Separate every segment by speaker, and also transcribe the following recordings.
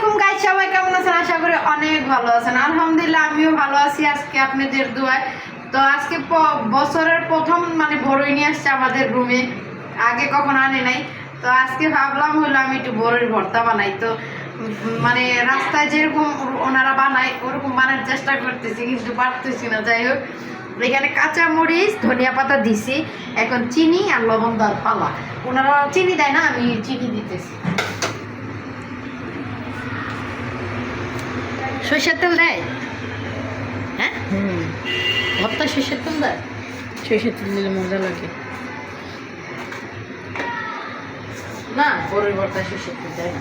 Speaker 1: আলাইকুম গাইস সবাই কেমন আছেন? আশা করি অনেক ভালো আছেন। আলহামদুলিল্লাহ, আমিও ভালো আছি আজকে আপনাদের দোয়ায়। তো আজকে বছরের প্রথম মানে বড়ই নিয়ে আসছে আমাদের রুমে আগে কখনো আনে নাই। তো আজকে ভাবলাম হলো আমি একটু বড়ির ভর্তা বানাই। তো মানে রাস্তায় যেরকম ওনারা বানায়, ওরকম বানার চেষ্টা করতেছি, কিন্তু পারতেছি না। যাই হোক, এখানে কাঁচা মরিচ, ধনিয়া পাতা দিছি, এখন চিনি আর লবণ দেওয়ার পালা। ওনারা চিনি দেয় না, আমি চিনি দিতেছি। সর্ষের তেল দেয়? হ্যাঁ? ভর্তা সর্ষের তেল দেয়?
Speaker 2: সরষের তেল দিলে মজা লাগে।
Speaker 1: না বড়ির ভর্তা সর্ষের তেল দেয় না।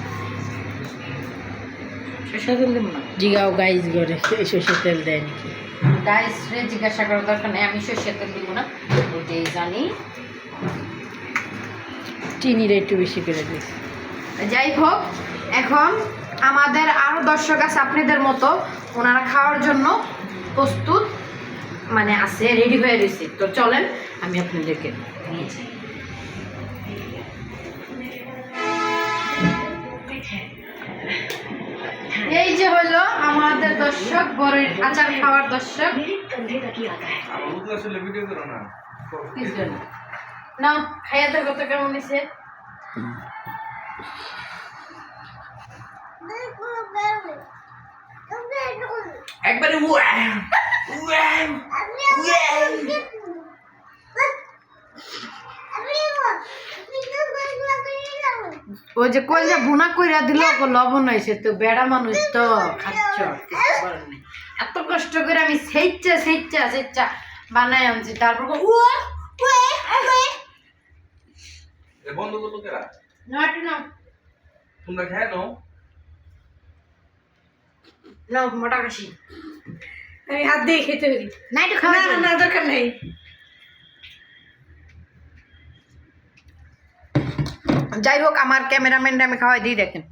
Speaker 1: সর্ষের তেল দেবো না।
Speaker 2: জিগাও গাইজ করে সরষের তেল দেয় নাকি?
Speaker 1: রে জিজ্ঞাসা করার দরকার নেই আমি সর্ষের তেল দিব না। ওইটাই জানি।
Speaker 2: চিনিটা একটু বেশি করে
Speaker 1: যাই হোক এখন আমাদের আরও দর্শক আছে আপনাদের মতো, ওনারা খাওয়ার জন্য প্রস্তুত মানে আছে রেডি হয়ে রয়েছে তো চলেন, আমি আপনাদেরকে নিয়ে যাই। এই যে হলো আমাদের দর্শক বড়ির আচার খাওয়ার দর্শক।
Speaker 3: না,
Speaker 1: খাইয়া দেখো তো কেমন
Speaker 3: একবারে ওয়াও ওয়াও
Speaker 1: ওই যে কইলে ভুনা কইরা দিল ওকে লবণ হয়েছে তো বেড়া মানুষ তো খাচ্ছ এত কষ্ট করে আমি সেইচ্ছা সেইচ্ছা সেইচ্ছা বানাই আনছি তারপর কই, উয়া, উয়ে, উয়ে।
Speaker 3: এ বন্ধ করল কেরা
Speaker 1: একটু নাও।
Speaker 3: তোমরা খেয়ে নাও।
Speaker 1: মোটা কাশি
Speaker 2: আমি হাত দিয়ে খেতে পারি।
Speaker 1: না একটু খাওয়া।
Speaker 2: না দরকার নেই।
Speaker 1: যাই হোক আমার ক্যামেরাম্যানটা আমি খাওয়াই দিই দেখেন।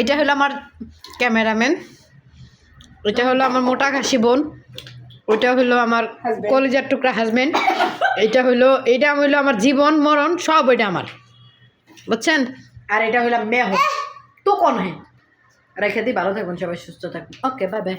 Speaker 1: এটা হলো আমার ক্যামেরাম্যান। এটা হলো আমার মোটা খাসি বোন। ওইটা হলো আমার কলেজার টুকরা হাজবেন্ড এটা হলো এটা হলো আমার জীবন মরণ সব এটা আমার। বুঝছেন? আর এটা হলো মেহ তো কোন হ্যাঁ রেখে দিই ভালো থাকুন সবাই সুস্থ থাকুন। Okay bye bye